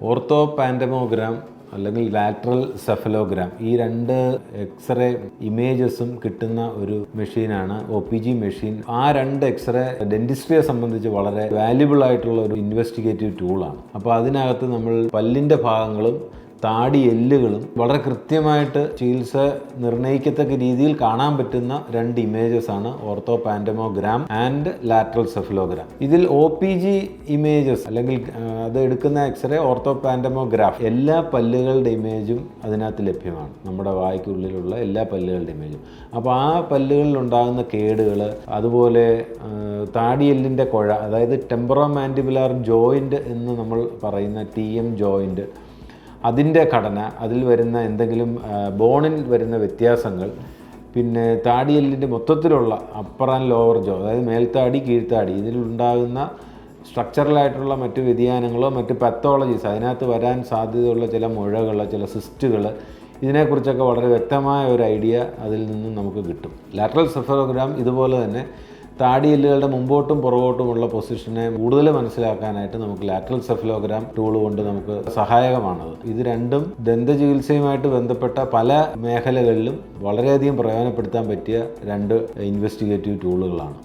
Ortho പാൻഡമോഗ്രാം അല്ലെങ്കിൽ lateral സെഫലോഗ്രാം ഈ രണ്ട് എക്സ്റേ ഇമേജസും കിട്ടുന്ന ഒരു മെഷീനാണ് ഒ പി ജി മെഷീൻ. ആ രണ്ട് എക്സ്റേ ഡെന്റിസ്ട്രിയെ സംബന്ധിച്ച് വളരെ വാല്യുബിൾ ആയിട്ടുള്ള ഒരു ഇൻവെസ്റ്റിഗേറ്റീവ് ടൂളാണ് അപ്പോൾ അതിനകത്ത് നമ്മൾ പല്ലിന്റെ ഭാഗങ്ങളും താടി എല്ലുകളും വളരെ കൃത്യമായിട്ട് ചികിത്സ നിർണയിക്കത്തക്ക രീതിയിൽ കാണാൻ പറ്റുന്ന രണ്ട് ഇമേജസ് ആണ് orthopantomogram and lateral cephalogram ഇതിൽ ഒ പി ജി ഇമേജസ് അല്ലെങ്കിൽ അത് എടുക്കുന്ന എക്സ്റേ ഓർത്തോ പാൻഡമോഗ്രാഫ് എല്ലാ പല്ലുകളുടെ ഇമേജും അതിനകത്ത് ലഭ്യമാണ്. നമ്മുടെ വായ്ക്കുള്ളിലുള്ള എല്ലാ പല്ലുകളുടെ ഇമേജും അപ്പോൾ ആ പല്ലുകളിൽ ഉണ്ടാകുന്ന കേടുകൾ അതുപോലെ താടിയെല്ലിന്റെ കുഴ അതായത് ടെമ്പറോ മാൻഡിബുലാർ ജോയിന്റ് എന്ന് നമ്മൾ പറയുന്ന ടി എം ജോയിന്റ് അതിന്റെ ഘടന അതിൽ വരുന്ന എന്തെങ്കിലും ബോണിൽ വരുന്ന വ്യത്യാസങ്ങൾ പിന്നെ താടിയെല്ലിന്റെ മൊത്തത്തിലുള്ള അപ്പർ ആൻഡ് ലോവർ ജോ അതായത് മേൽത്താടി കീഴ്ത്താടി ഇതിലുണ്ടാകുന്ന സ്ട്രക്ചറലായിട്ടുള്ള മറ്റ് വ്യതിയാനങ്ങളോ മറ്റ് പത്തോളജീസ് അതിനകത്ത് വരാൻ സാധ്യതയുള്ള ചില മുഴകൾ ചില സിസ്റ്റുകൾ ഇതിനെക്കുറിച്ചൊക്കെ വളരെ വ്യക്തമായ ഒരു ഐഡിയ അതിൽ നിന്നും നമുക്ക് കിട്ടും. ലാറ്ററൽ സെഫറോഗ്രാം ഇതുപോലെ തന്നെ താടിയെല്ലുകളുടെ മുമ്പോട്ടും പുറകോട്ടുമുള്ള പൊസിഷനെ കൂടുതൽ മനസ്സിലാക്കാനായിട്ട് നമുക്ക് ലാറ്ററൽ സെഫലോഗ്രാം ടൂൾ കൊണ്ട് നമുക്ക് സഹായകമാണത്. ഇത് രണ്ടും ദന്തചികിത്സയുമായിട്ട് ബന്ധപ്പെട്ട പല മേഖലകളിലും വളരെയധികം പ്രയോജനപ്പെടുത്താൻ പറ്റിയ രണ്ട് ഇൻവെസ്റ്റിഗേറ്റീവ് ടൂളുകളാണ്